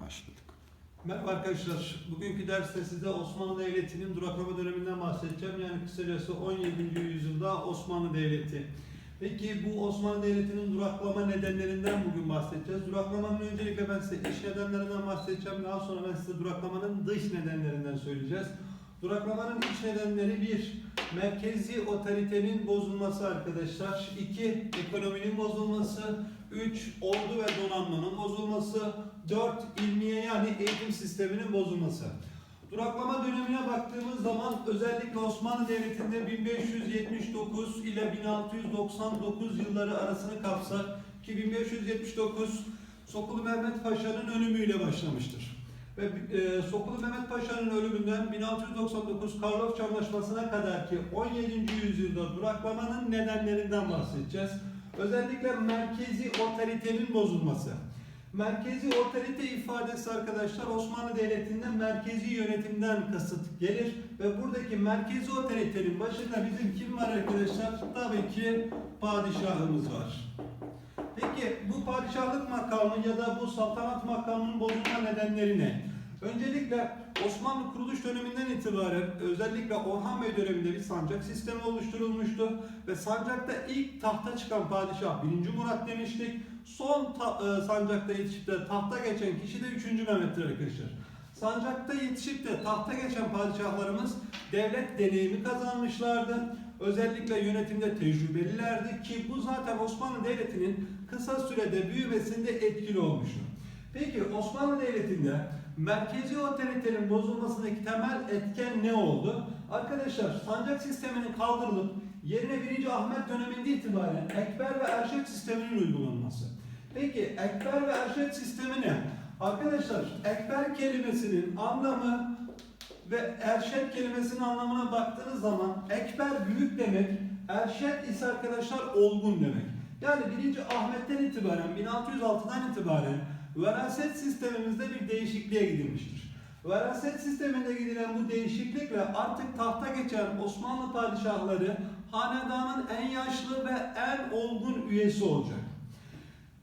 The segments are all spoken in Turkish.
Başladık. Merhaba arkadaşlar. Bugünkü derste size Osmanlı Devleti'nin duraklama döneminden bahsedeceğim. Yani kısacası 17. yüzyılda Osmanlı Devleti. Peki bu Osmanlı Devleti'nin duraklama nedenlerinden bugün bahsedeceğiz. Duraklamanın öncelikle ben size iç nedenlerinden bahsedeceğim. Daha sonra ben size duraklamanın dış nedenlerinden söyleyeceğiz. Duraklamanın iç nedenleri bir, merkezi otoritenin bozulması arkadaşlar. iki ekonominin bozulması. Üç, ordu ve donanmanın bozulması. Dört, ilmiye yani eğitim sisteminin bozulması. Duraklama dönemine baktığımız zaman özellikle Osmanlı Devleti'nde 1579 ile 1699 yılları arasını kapsar ki 1579 Sokulu Mehmet Paşa'nın ölümüyle başlamıştır. Ve e, Sokulu Mehmet Paşa'nın ölümünden 1699 Karlofça Anlaşması'na kadar ki 17. yüzyılda duraklamanın nedenlerinden bahsedeceğiz. Özellikle merkezi otoritenin bozulması. Merkezi otorite ifadesi arkadaşlar Osmanlı Devleti'nde merkezi yönetimden kasıt gelir ve buradaki merkezi otoritenin başında bizim kim var arkadaşlar? Tabii ki padişahımız var. Peki bu padişahlık makamı ya da bu saltanat makamının bozulma nedenleri ne? Öncelikle Osmanlı kuruluş döneminden itibaren özellikle Orhan Bey döneminde bir sancak sistemi oluşturulmuştu ve sancakta ilk tahta çıkan padişah 1. Murat demiştik. Son ta- e, sancakta yetişip de tahta geçen kişi de 3. Mehmet'tir arkadaşlar. Sancakta yetişip de tahta geçen padişahlarımız devlet deneyimi kazanmışlardı. Özellikle yönetimde tecrübelilerdi ki bu zaten Osmanlı Devleti'nin kısa sürede büyümesinde etkili olmuştu. Peki Osmanlı Devleti'nde merkezi otoritenin bozulmasındaki temel etken ne oldu? Arkadaşlar sancak sisteminin kaldırılıp yerine 1. Ahmet döneminde itibaren Ekber ve Erşet sisteminin uygulanması. Peki Ekber ve Erşet sistemi ne? Arkadaşlar Ekber kelimesinin anlamı ve Erşet kelimesinin anlamına baktığınız zaman Ekber büyük demek, Erşet ise arkadaşlar olgun demek. Yani 1. Ahmet'ten itibaren 1606'dan itibaren veraset sistemimizde bir değişikliğe gidilmiştir. Veraset sisteminde gidilen bu değişiklikle artık tahta geçen Osmanlı padişahları hanedanın en yaşlı ve en olgun üyesi olacak.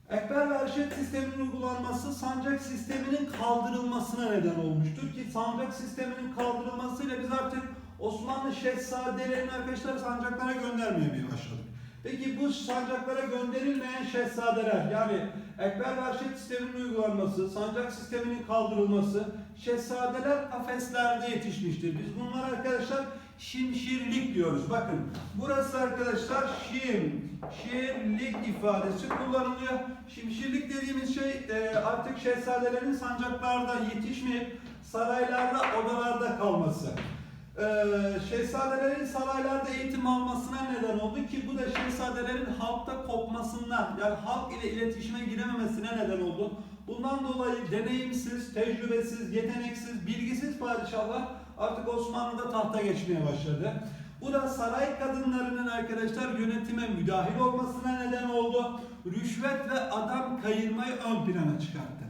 Ekber ve Erşet sisteminin uygulanması sancak sisteminin kaldırılmasına neden olmuştur ki sancak sisteminin kaldırılmasıyla biz artık Osmanlı şehzadelerini arkadaşlar sancaklara göndermemeye başladık. Peki bu sancaklara gönderilmeyen şehzadeler yani Ekber ve Erşet sisteminin uygulanması, sancak sisteminin kaldırılması, şehzadeler kafeslerde yetişmiştir. Biz bunlar arkadaşlar şimşirlik diyoruz. Bakın burası arkadaşlar şim, şirlik ifadesi kullanılıyor. Şimşirlik dediğimiz şey e, artık şehzadelerin sancaklarda yetişmeyip saraylarda, odalarda kalması. Ee, şehzadelerin saraylarda eğitim almasına neden oldu ki bu da şehzadelerin halkta kopmasından yani halk ile iletişime girememesine neden oldu. Bundan dolayı deneyimsiz, tecrübesiz, yeteneksiz, bilgisiz padişahlar artık Osmanlı'da tahta geçmeye başladı. Bu da saray kadınlarının arkadaşlar yönetime müdahil olmasına neden oldu. Rüşvet ve adam kayırmayı ön plana çıkarttı.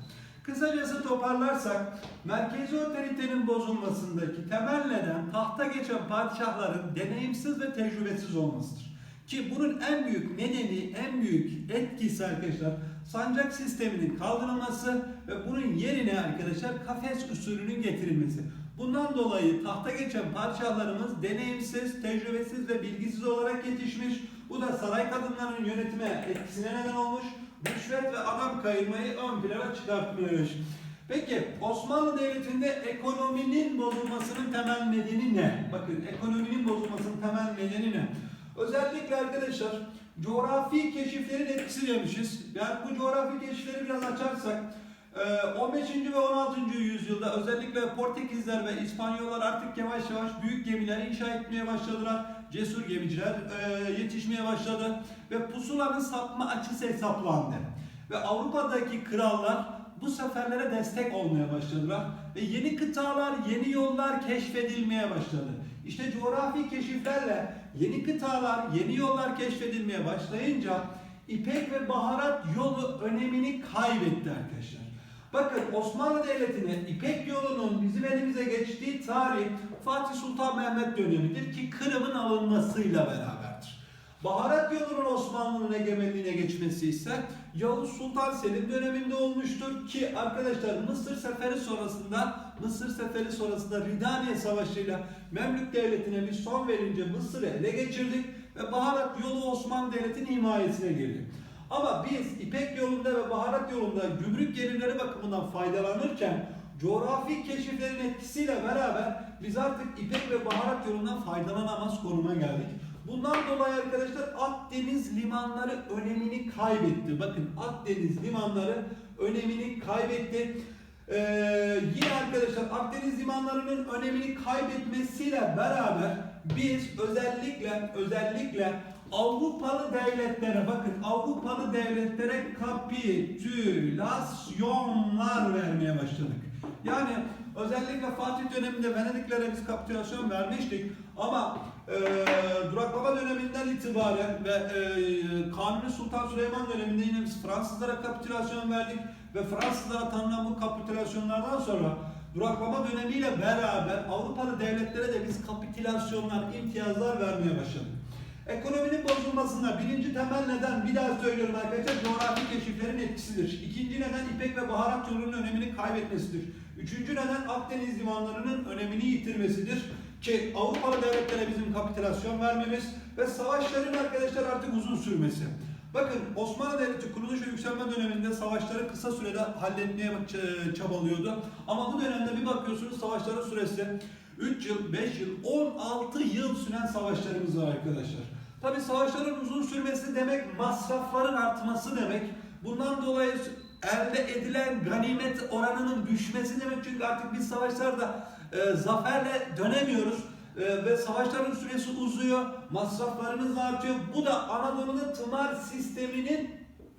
Kısacası toparlarsak, merkezi otoritenin bozulmasındaki temel neden tahta geçen padişahların deneyimsiz ve tecrübesiz olmasıdır. Ki bunun en büyük nedeni, en büyük etkisi arkadaşlar sancak sisteminin kaldırılması ve bunun yerine arkadaşlar kafes usulünün getirilmesi. Bundan dolayı tahta geçen padişahlarımız deneyimsiz, tecrübesiz ve bilgisiz olarak yetişmiş. Bu da saray kadınlarının yönetime etkisine neden olmuş rüşvet ve adam kayırmayı ön plana çıkartmış. Peki Osmanlı Devleti'nde ekonominin bozulmasının temel nedeni ne? Bakın ekonominin bozulmasının temel nedeni ne? Özellikle arkadaşlar coğrafi keşiflerin etkisi demişiz. Yani bu coğrafi keşifleri biraz açarsak 15. ve 16. yüzyılda özellikle Portekizler ve İspanyollar artık yavaş yavaş büyük gemiler inşa etmeye başladılar. Cesur gemiciler yetişmeye başladı ve pusulanın sapma açısı hesaplandı. Ve Avrupa'daki krallar bu seferlere destek olmaya başladılar ve yeni kıtalar, yeni yollar keşfedilmeye başladı. İşte coğrafi keşiflerle yeni kıtalar, yeni yollar keşfedilmeye başlayınca İpek ve baharat yolu önemini kaybetti arkadaşlar. Bakın Osmanlı Devleti'nin İpek yolunun bizim elimize geçtiği tarih Fatih Sultan Mehmet dönemidir ki Kırım'ın alınmasıyla beraberdir. Baharat yolunun Osmanlı'nın egemenliğine geçmesi ise Yavuz Sultan Selim döneminde olmuştur ki arkadaşlar Mısır Seferi sonrasında Mısır Seferi sonrasında Ridaniye Savaşı'yla Memlük Devleti'ne bir son verince Mısır'ı ele geçirdik ve baharat yolu Osmanlı Devleti'nin himayesine girdi. Ama biz İpek yolunda ve baharat yolunda gümrük gelirleri bakımından faydalanırken coğrafi keşiflerin etkisiyle beraber biz artık İpek ve baharat yolundan faydalanamaz konuma geldik. Bundan dolayı arkadaşlar Akdeniz limanları önemini kaybetti. Bakın Akdeniz limanları önemini kaybetti. Ee, yine arkadaşlar Akdeniz limanlarının önemini kaybetmesiyle beraber biz özellikle özellikle Avrupalı devletlere bakın Avrupalı devletlere kapitülasyonlar vermeye başladık. Yani özellikle Fatih döneminde Venediklere biz kapitülasyon vermiştik ama e, duraklama döneminden itibaren ve e, Kanuni Sultan Süleyman döneminde yine biz Fransızlara kapitülasyon verdik ve Fransızlara tanınan bu kapitülasyonlardan sonra duraklama dönemiyle beraber Avrupalı devletlere de biz kapitülasyonlar, imtiyazlar vermeye başladık. Ekonominin bozulmasında birinci temel neden bir daha söylüyorum arkadaşlar coğrafi keşiflerin etkisidir. İkinci neden İpek ve baharat yolunun önemini kaybetmesidir. Üçüncü neden Akdeniz limanlarının önemini yitirmesidir. Ki Avrupalı devletlere bizim kapitülasyon vermemiz ve savaşların arkadaşlar artık uzun sürmesi. Bakın Osmanlı Devleti kuruluş ve yükselme döneminde savaşları kısa sürede halletmeye çabalıyordu. Ama bu dönemde bir bakıyorsunuz savaşların süresi 3 yıl, 5 yıl, 16 yıl süren savaşlarımız var arkadaşlar. Tabi savaşların uzun sürmesi demek masrafların artması demek. Bundan dolayı elde edilen ganimet oranının düşmesi demek. Çünkü artık biz savaşlarda e, zaferle dönemiyoruz. E, ve savaşların süresi uzuyor, masraflarımız artıyor. Bu da Anadolu'da tımar sisteminin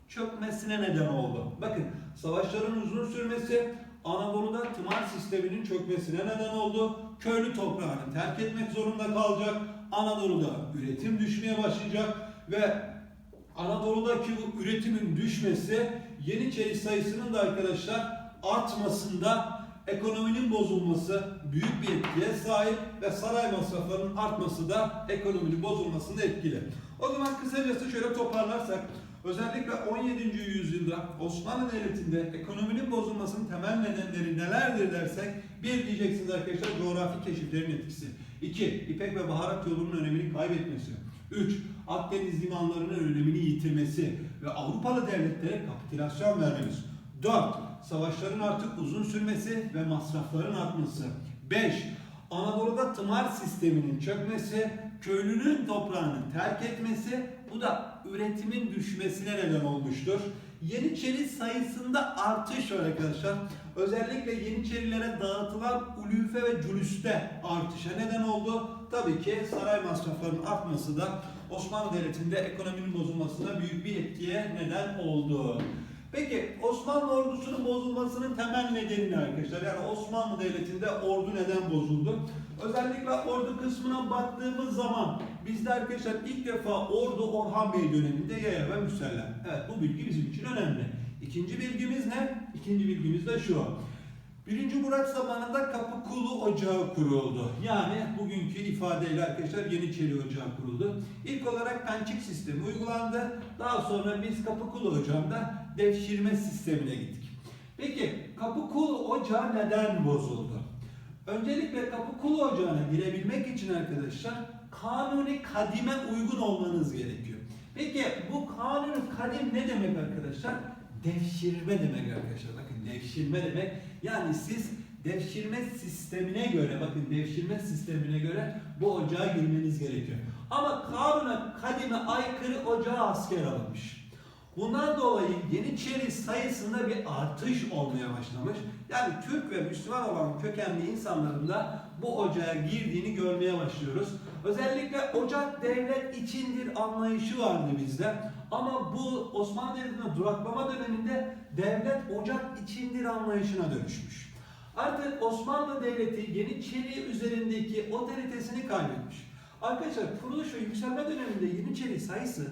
çökmesine neden oldu. Bakın savaşların uzun sürmesi Anadolu'da tımar sisteminin çökmesine neden oldu. Köylü toprağını terk etmek zorunda kalacak. Anadolu'da üretim düşmeye başlayacak ve Anadolu'daki bu üretimin düşmesi Yeniçeri sayısının da arkadaşlar artmasında ekonominin bozulması büyük bir etkiye sahip ve saray masraflarının artması da ekonominin bozulmasında etkili. O zaman kısacası şöyle toparlarsak özellikle 17. yüzyılda Osmanlı Devleti'nde ekonominin bozulmasının temel nedenleri nelerdir dersek bir diyeceksiniz arkadaşlar coğrafi keşiflerin etkisi. 2. İpek ve baharat yolunun önemini kaybetmesi. 3. Akdeniz limanlarının önemini yitirmesi ve Avrupalı devletlere kapitülasyon vermemiz. 4. Savaşların artık uzun sürmesi ve masrafların artması. 5. Anadolu'da tımar sisteminin çökmesi, köylünün toprağını terk etmesi, bu da üretimin düşmesine neden olmuştur. Yeniçeri sayısında artış var arkadaşlar. Özellikle Yeniçerilere dağıtılan ulufe ve cülüste artışa neden oldu. Tabii ki saray masraflarının artması da Osmanlı Devleti'nde ekonominin bozulmasına büyük bir etkiye neden oldu. Peki Osmanlı ordusunun bozulmasının temel nedeni ne arkadaşlar? Yani Osmanlı Devleti'nde ordu neden bozuldu? Özellikle ordu kısmına baktığımız zaman bizde arkadaşlar ilk defa ordu Orhan Bey döneminde yaya ve müsellem. Evet bu bilgi bizim için önemli. İkinci bilgimiz ne? İkinci bilgimiz de şu. Birinci Murat zamanında Kapıkulu Ocağı kuruldu. Yani bugünkü ifadeyle arkadaşlar Yeniçeri Ocağı kuruldu. İlk olarak pençik sistemi uygulandı. Daha sonra biz Kapıkulu Ocağı'nda devşirme sistemine gittik. Peki Kapıkulu Ocağı neden bozuldu? Öncelikle Kapıkulu Ocağı'na girebilmek için arkadaşlar kanuni kadime uygun olmanız gerekiyor. Peki bu kanuni kadim ne demek arkadaşlar? Devşirme demek arkadaşlar. Bakın devşirme demek yani siz devşirme sistemine göre bakın devşirme sistemine göre bu ocağa girmeniz gerekiyor. Ama kanuna kadime aykırı ocağa asker alınmış. Bundan dolayı Yeniçeri sayısında bir artış olmaya başlamış. Yani Türk ve Müslüman olan kökenli insanların da bu ocağa girdiğini görmeye başlıyoruz. Özellikle ocak devlet içindir anlayışı vardı bizde. Ama bu Osmanlı Devleti'nde duraklama döneminde devlet ocak içindir anlayışına dönüşmüş. Artık Osmanlı Devleti Yeniçeri üzerindeki otoritesini kaybetmiş. Arkadaşlar kuruluş ve yükselme döneminde Yeniçeri sayısı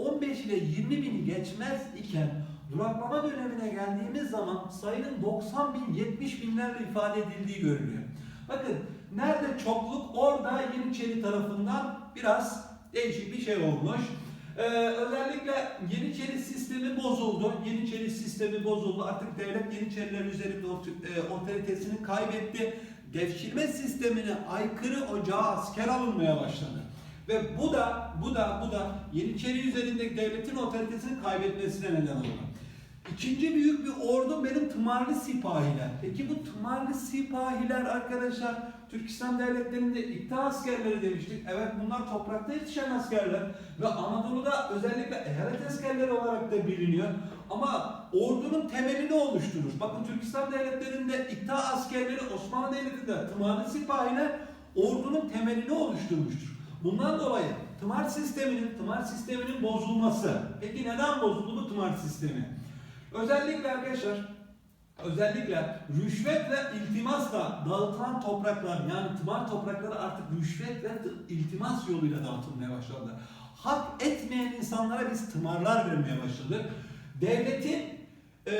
15 ile 20 bini geçmez iken duraklama dönemine geldiğimiz zaman sayının 90 bin 70 binlerle ifade edildiği görülüyor. Bakın nerede çokluk orada Yeniçeri tarafından biraz değişik bir şey olmuş. Ee, özellikle Yeniçeri sistemi bozuldu. Yeniçeri sistemi bozuldu. Artık devlet Yeniçeriler üzerinde e, otoritesini kaybetti. Devşirme sistemine aykırı ocağa asker alınmaya başladı. Ve bu da bu da bu da Yeniçeri üzerindeki devletin otoritesini kaybetmesine neden oldu. İkinci büyük bir ordu benim tımarlı sipahiler. Peki bu tımarlı sipahiler arkadaşlar Türkistan devletlerinde ikta askerleri demiştik. Evet bunlar toprakta yetişen askerler ve Anadolu'da özellikle eyalet askerleri olarak da biliniyor. Ama ordunun temelini oluşturur. Bakın Türkistan devletlerinde ikta askerleri Osmanlı Devleti'nde tımarlı sipahiler ordunun temelini oluşturmuştur. Bundan dolayı tımar sisteminin tımar sisteminin bozulması. Peki neden bozuldu bu tımar sistemi? Özellikle arkadaşlar özellikle rüşvet ve iltimasla dağıtılan topraklar yani tımar toprakları artık rüşvet ve iltimas yoluyla dağıtılmaya başladı. Hak etmeyen insanlara biz tımarlar vermeye başladık. Devletin e,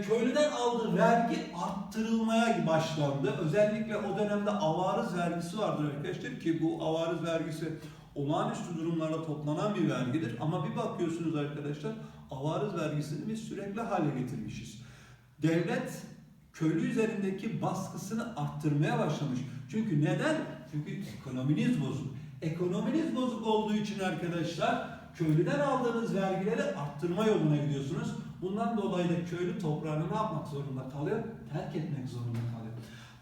köylüden aldığı vergi arttırılmaya başlandı. Özellikle o dönemde avarız vergisi vardır arkadaşlar ki bu avarız vergisi olağanüstü durumlarda toplanan bir vergidir. Ama bir bakıyorsunuz arkadaşlar avarız vergisini biz sürekli hale getirmişiz. Devlet köylü üzerindeki baskısını arttırmaya başlamış. Çünkü neden? Çünkü ekonominiz bozuk. Ekonominiz bozuk olduğu için arkadaşlar köylüden aldığınız vergileri arttırma yoluna gidiyorsunuz. Bundan dolayı da köylü toprağını ne yapmak zorunda kalıyor? Terk etmek zorunda kalıyor.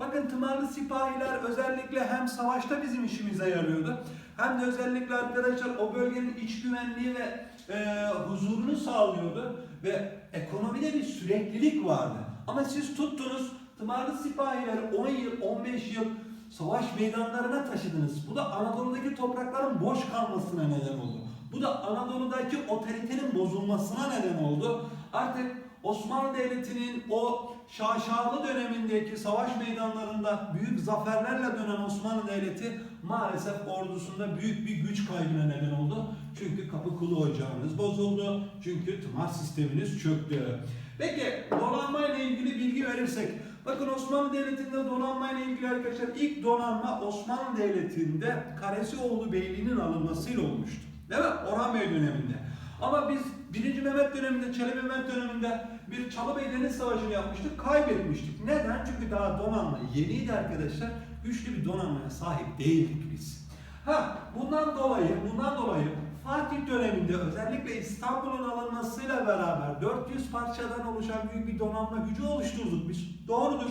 Bakın tımarlı sipahiler özellikle hem savaşta bizim işimize yarıyordu. Hem de özellikle arkadaşlar o bölgenin iç güvenliği ve e, huzurunu sağlıyordu. Ve ekonomide bir süreklilik vardı. Ama siz tuttunuz tımarlı sipahileri 10 yıl, 15 yıl savaş meydanlarına taşıdınız. Bu da Anadolu'daki toprakların boş kalmasına neden oldu. Bu da Anadolu'daki otoritenin bozulmasına neden oldu. Artık Osmanlı Devleti'nin o şaşalı dönemindeki savaş meydanlarında büyük zaferlerle dönen Osmanlı Devleti maalesef ordusunda büyük bir güç kaybına neden oldu. Çünkü Kapıkulu Ocağınız bozuldu. Çünkü tımar sisteminiz çöktü. Peki donanma ile ilgili bilgi verirsek. Bakın Osmanlı Devleti'nde donanma ile ilgili arkadaşlar ilk donanma Osmanlı Devleti'nde Karesioğlu Beyliği'nin alınmasıyla olmuştu. Değil mi? Orhan Bey döneminde. Ama biz 1. Mehmet döneminde, Çelebi Mehmet döneminde bir Çalıbey Deniz Savaşı'nı yapmıştık, kaybetmiştik. Neden? Çünkü daha donanma yeniydi arkadaşlar. Güçlü bir donanmaya sahip değildik biz. Ha, bundan dolayı, bundan dolayı Fatih döneminde özellikle İstanbul'un alınmasıyla beraber 400 parçadan oluşan büyük bir donanma gücü oluşturduk biz. Doğrudur.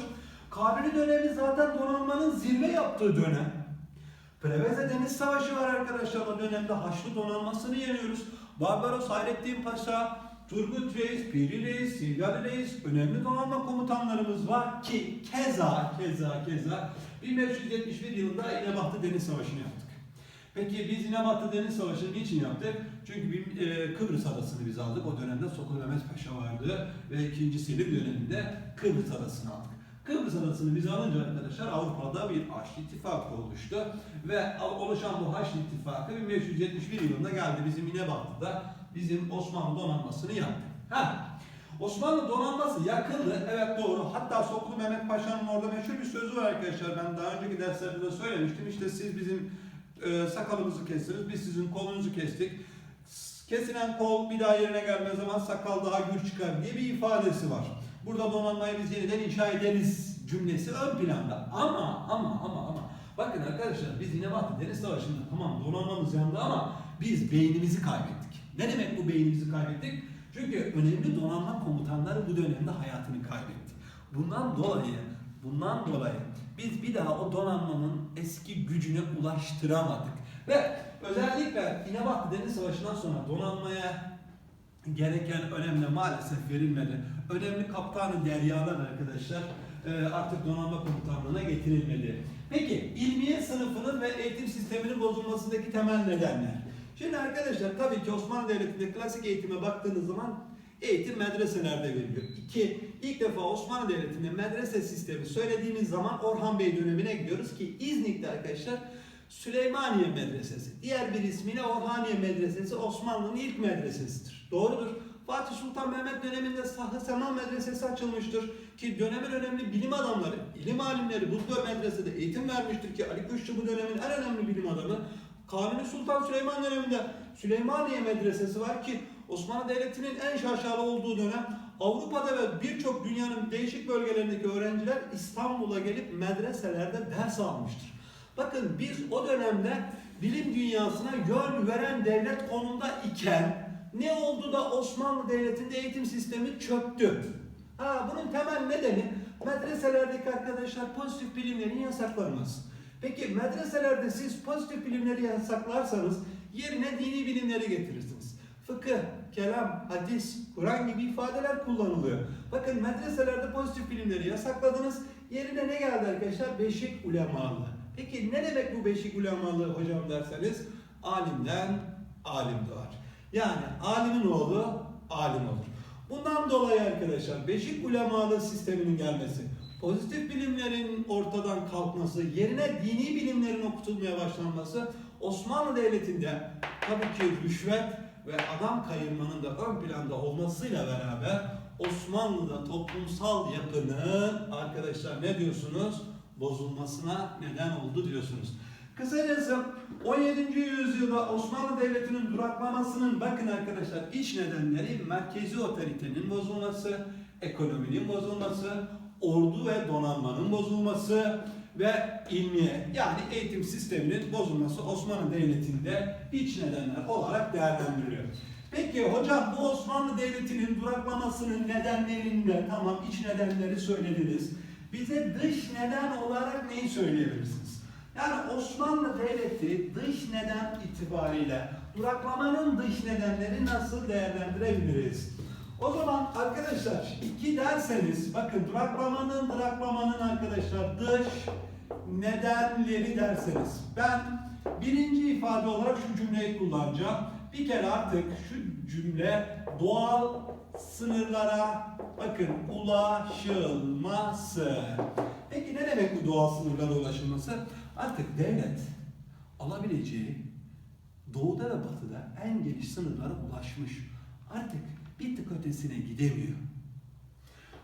Kanuni dönemi zaten donanmanın zirve yaptığı dönem. Preveze Deniz Savaşı var arkadaşlar o dönemde Haçlı donanmasını yeniyoruz. Barbaros Hayrettin Paşa, Turgut Reis, Piri Reis, Silgali Reis önemli donanma komutanlarımız var ki keza keza keza 1571 yılında İnebahtı Deniz Savaşı'nı yaptık. Peki biz İnebahtı Deniz Savaşı'nı niçin yaptık? Çünkü bir, e, Kıbrıs adasını biz aldık. O dönemde Sokol Mehmet Paşa vardı ve 2. Selim döneminde Kıbrıs adasını aldık. Kıbrıs adasını biz alınca arkadaşlar Avrupa'da bir Haçlı İttifakı oluştu ve oluşan bu Haçlı İttifakı 1571 yılında geldi bizim İnebahtı'da bizim Osmanlı donanmasını yaptı. Ha, Osmanlı donanması yakıldı. Evet doğru. Hatta Sokulu Mehmet Paşa'nın orada meşhur bir sözü var arkadaşlar. Ben daha önceki derslerde de söylemiştim. İşte siz bizim e, sakalımızı kestiniz, biz sizin kolunuzu kestik. Kesilen kol bir daha yerine gelmez zaman sakal daha gür çıkar diye bir ifadesi var. Burada donanmayı biz yeniden inşa ederiz cümlesi ön planda. Ama ama ama ama bakın arkadaşlar biz İnebatı Deniz Savaşı'nda tamam donanmamız yandı ama biz beynimizi kaybettik. Ne demek bu beynimizi kaybettik? Çünkü önemli donanma komutanları bu dönemde hayatını kaybetti. Bundan dolayı bundan dolayı biz bir daha o donanmanın eski gücüne ulaştıramadık. Ve özellikle İnebatı Deniz Savaşı'ndan sonra donanmaya gereken önemli maalesef verilmedi. Önemli kaptanı deryalar arkadaşlar e, artık donanma komutanlığına getirilmedi. Peki ilmiye sınıfının ve eğitim sisteminin bozulmasındaki temel nedenler. Şimdi arkadaşlar tabii ki Osmanlı Devleti'nde klasik eğitime baktığınız zaman eğitim medreselerde veriliyor. İki, ilk defa Osmanlı Devleti'nde medrese sistemi söylediğimiz zaman Orhan Bey dönemine gidiyoruz ki İznik'te arkadaşlar Süleymaniye Medresesi. Diğer bir ismiyle Orhaniye Medresesi Osmanlı'nın ilk medresesidir. Doğrudur. Fatih Sultan Mehmet döneminde Sahı Sema Medresesi açılmıştır. Ki dönemin önemli bilim adamları, ilim alimleri bu medresede eğitim vermiştir ki Ali Kuşçu bu dönemin en önemli bilim adamı. Kanuni Sultan Süleyman döneminde Süleymaniye Medresesi var ki Osmanlı Devleti'nin en şaşalı olduğu dönem Avrupa'da ve birçok dünyanın değişik bölgelerindeki öğrenciler İstanbul'a gelip medreselerde ders almıştır. Bakın biz o dönemde bilim dünyasına yön veren devlet konumda iken ne oldu da Osmanlı Devleti'nde eğitim sistemi çöktü? Ha, bunun temel nedeni medreselerdeki arkadaşlar pozitif bilimlerin yasaklanması. Peki medreselerde siz pozitif bilimleri yasaklarsanız yerine dini bilimleri getirirsiniz. Fıkıh, kelam, hadis, Kur'an gibi ifadeler kullanılıyor. Bakın medreselerde pozitif bilimleri yasakladınız. Yerine ne geldi arkadaşlar? Beşik ulemalığı. Peki ne demek bu beşik ulemalığı hocam derseniz? Alimden alim doğar. Yani alimin oğlu alim olur. Bundan dolayı arkadaşlar beşik ulemalı sisteminin gelmesi, pozitif bilimlerin ortadan kalkması, yerine dini bilimlerin okutulmaya başlanması Osmanlı Devleti'nde tabii ki rüşvet ve adam kayırmanın da ön planda olmasıyla beraber Osmanlı'da toplumsal yapının arkadaşlar ne diyorsunuz? Bozulmasına neden oldu diyorsunuz. Kısacası 17. yüzyılda Osmanlı Devleti'nin duraklamasının bakın arkadaşlar iç nedenleri merkezi otoritenin bozulması, ekonominin bozulması, ordu ve donanmanın bozulması ve ilmiye yani eğitim sisteminin bozulması Osmanlı Devleti'nde iç nedenler olarak değerlendiriliyor. Peki hocam bu Osmanlı Devleti'nin duraklamasının nedenlerinde tamam iç nedenleri söylediniz. Bize dış neden olarak neyi söyleyebilirsiniz? Yani Osmanlı Devleti dış neden itibariyle duraklamanın dış nedenleri nasıl değerlendirebiliriz? O zaman arkadaşlar iki derseniz bakın duraklamanın duraklamanın arkadaşlar dış nedenleri derseniz ben birinci ifade olarak şu cümleyi kullanacağım. Bir kere artık şu cümle doğal sınırlara bakın ulaşılması. Ne demek bu doğal sınırlara ulaşılması? Artık devlet alabileceği doğuda ve batıda en geniş sınırlara ulaşmış. Artık bir tık ötesine gidemiyor.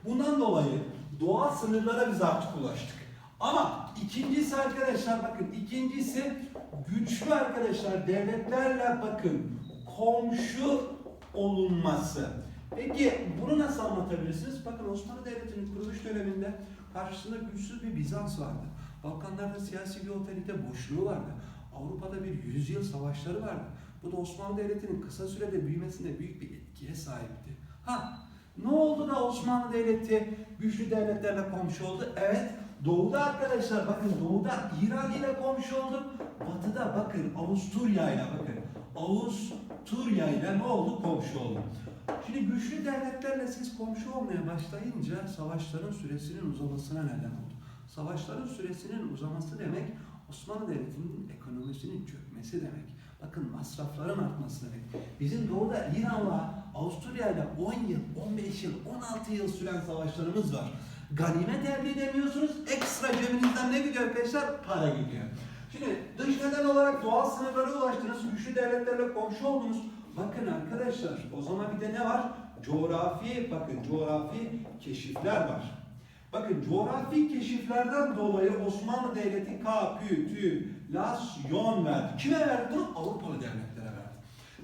Bundan dolayı doğal sınırlara biz artık ulaştık. Ama ikincisi arkadaşlar bakın ikincisi güçlü arkadaşlar devletlerle bakın komşu olunması. Peki bunu nasıl anlatabilirsiniz? Bakın Osmanlı Devleti'nin kuruluş döneminde karşısında güçsüz bir Bizans vardı. Balkanlarda siyasi bir otorite boşluğu vardı. Avrupa'da bir yüzyıl savaşları vardı. Bu da Osmanlı Devleti'nin kısa sürede büyümesinde büyük bir etkiye sahipti. Ha, ne oldu da Osmanlı Devleti güçlü devletlerle komşu oldu? Evet, Doğuda arkadaşlar bakın Doğuda İran ile komşu olduk. Batıda bakın Avusturya ile bakın. Avusturya ile ne oldu? Komşu olduk. Şimdi güçlü devletlerle siz komşu olmaya başlayınca savaşların süresinin uzamasına neden oldu. Savaşların süresinin uzaması demek Osmanlı Devleti'nin ekonomisinin çökmesi demek. Bakın masrafların artması demek. Bizim doğuda İran'la Avusturya ile 10 yıl, 15 yıl, 16 yıl süren savaşlarımız var. Ganimet elde edemiyorsunuz. Ekstra cebinizden ne gidiyor arkadaşlar? Para gidiyor. Şimdi dış neden olarak doğal sınırlara ulaştınız. Güçlü devletlerle komşu oldunuz. Bakın arkadaşlar o zaman bir de ne var? Coğrafi, bakın coğrafi keşifler var. Bakın coğrafi keşiflerden dolayı Osmanlı Devleti kapitülasyon verdi. Kime verdi bunu? Avrupalı devletlere verdi.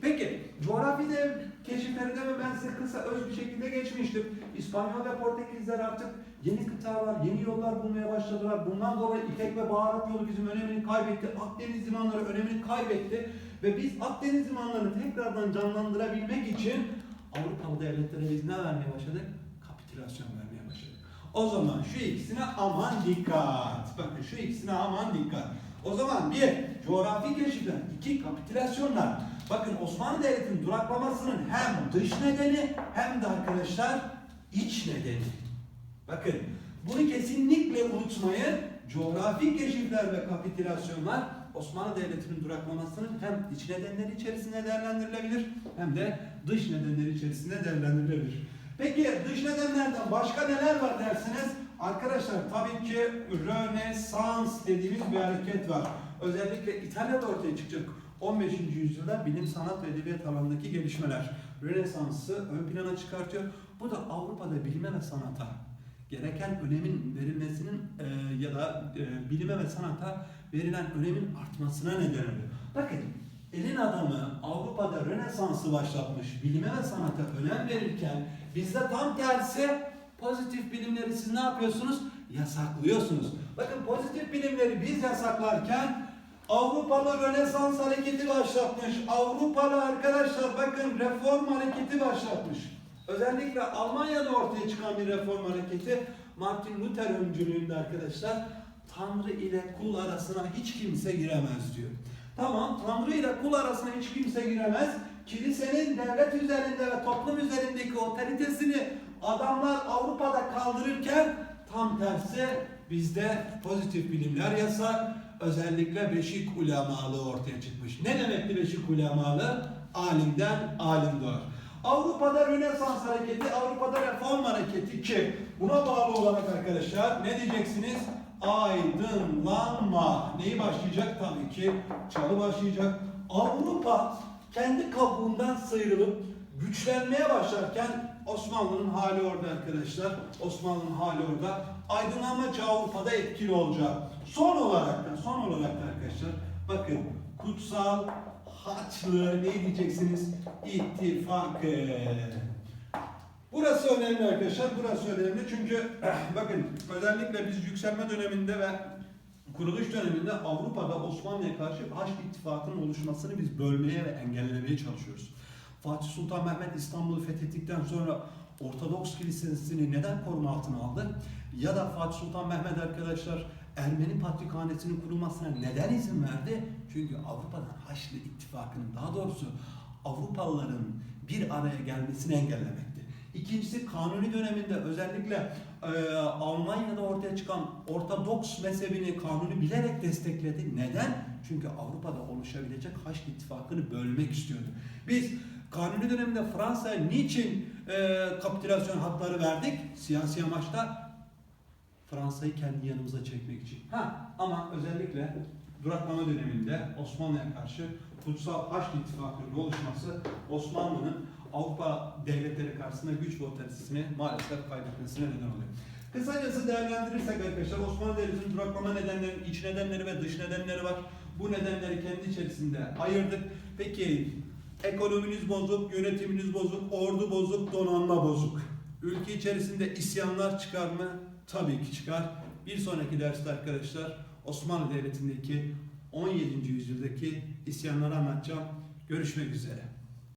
Peki coğrafi dev keşiflerinde mi ben size kısa öz bir şekilde geçmiştim. İspanyol ve Portekizler artık yeni kıtalar, yeni yollar bulmaya başladılar. Bundan dolayı İpek ve Baharat yolu bizim önemini kaybetti. Akdeniz limanları önemini kaybetti. Ve biz Akdeniz limanlarını tekrardan canlandırabilmek için Avrupalı devletlere biz ne vermeye başladık? Kapitülasyon vermeye başladık. O zaman şu ikisine aman dikkat. Bakın şu ikisine aman dikkat. O zaman bir, coğrafi keşifler. iki kapitülasyonlar. Bakın Osmanlı Devleti'nin duraklamasının hem dış nedeni hem de arkadaşlar iç nedeni. Bakın bunu kesinlikle unutmayın. Coğrafi keşifler ve kapitülasyonlar Osmanlı Devleti'nin duraklamasının hem iç nedenleri içerisinde değerlendirilebilir hem de dış nedenleri içerisinde değerlendirilebilir. Peki dış nedenlerden başka neler var dersiniz? Arkadaşlar tabii ki Rönesans dediğimiz bir hareket var. Özellikle İtalya'da ortaya çıkacak 15. yüzyılda bilim, sanat ve edebiyat alanındaki gelişmeler Rönesans'ı ön plana çıkartıyor. Bu da Avrupa'da bilime ve sanata gereken önemin verilmesinin e, ya da e, bilime ve sanata verilen önemin artmasına neden oluyor. Bakın elin adamı Avrupa'da Rönesans'ı başlatmış, bilime ve sanata önem verirken bizde tam tersi pozitif bilimleri siz ne yapıyorsunuz? Yasaklıyorsunuz. Bakın pozitif bilimleri biz yasaklarken Avrupalı Rönesans hareketi başlatmış. Avrupalı arkadaşlar bakın reform hareketi başlatmış. Özellikle Almanya'da ortaya çıkan bir reform hareketi Martin Luther öncülüğünde arkadaşlar Tanrı ile kul arasına hiç kimse giremez diyor. Tamam Tanrı ile kul arasına hiç kimse giremez. Kilisenin devlet üzerinde ve toplum üzerindeki otoritesini adamlar Avrupa'da kaldırırken tam tersi bizde pozitif bilimler yasak. Özellikle beşik ulemalığı ortaya çıkmış. Ne demekti beşik ulemalığı? Alimden alim doğar. Avrupa'da Rönesans hareketi, Avrupa'da reform hareketi ki buna bağlı olarak arkadaşlar ne diyeceksiniz? Aydınlanma. Neyi başlayacak? Tabii ki çağı başlayacak. Avrupa kendi kabuğundan sıyrılıp güçlenmeye başlarken Osmanlı'nın hali orada arkadaşlar. Osmanlı'nın hali orada. Aydınlanma çağı Avrupa'da etkili olacak. Son olarak da, son olarak da arkadaşlar bakın kutsal Haçlı ne diyeceksiniz? İttifakı. Burası önemli arkadaşlar. Burası önemli çünkü bakın özellikle biz yükselme döneminde ve kuruluş döneminde Avrupa'da Osmanlı'ya karşı Haçlı İttifakı'nın oluşmasını biz bölmeye ve engellemeye çalışıyoruz. Fatih Sultan Mehmet İstanbul'u fethettikten sonra Ortodoks Kilisesi'ni neden koruma altına aldı? Ya da Fatih Sultan Mehmet arkadaşlar Ermeni Patrikhanesi'nin kurulmasına neden izin verdi? Çünkü Avrupa'dan Haçlı İttifakı'nın daha doğrusu Avrupalıların bir araya gelmesini engellemekti. İkincisi Kanuni döneminde özellikle e, Almanya'da ortaya çıkan Ortodoks mezhebini Kanuni bilerek destekledi. Neden? Çünkü Avrupa'da oluşabilecek Haçlı İttifakı'nı bölmek istiyordu. Biz Kanuni döneminde Fransa'ya niçin e, kapitülasyon hakları verdik? Siyasi amaçta Fransa'yı kendi yanımıza çekmek için. Ha ama özellikle duraklama döneminde Osmanlı'ya karşı Kutsal Haçlı İttifakı'nın oluşması Osmanlı'nın Avrupa devletleri karşısında güç otoritesini maalesef kaybetmesine neden oluyor. Kısacası değerlendirirsek arkadaşlar Osmanlı Devleti'nin duraklama nedenleri, iç nedenleri ve dış nedenleri var. Bu nedenleri kendi içerisinde ayırdık. Peki ekonominiz bozuk, yönetiminiz bozuk, ordu bozuk, donanma bozuk. Ülke içerisinde isyanlar çıkar mı? Tabii ki çıkar. Bir sonraki derste arkadaşlar Osmanlı Devleti'ndeki 17. yüzyıldaki isyanları anlatacağım. Görüşmek üzere.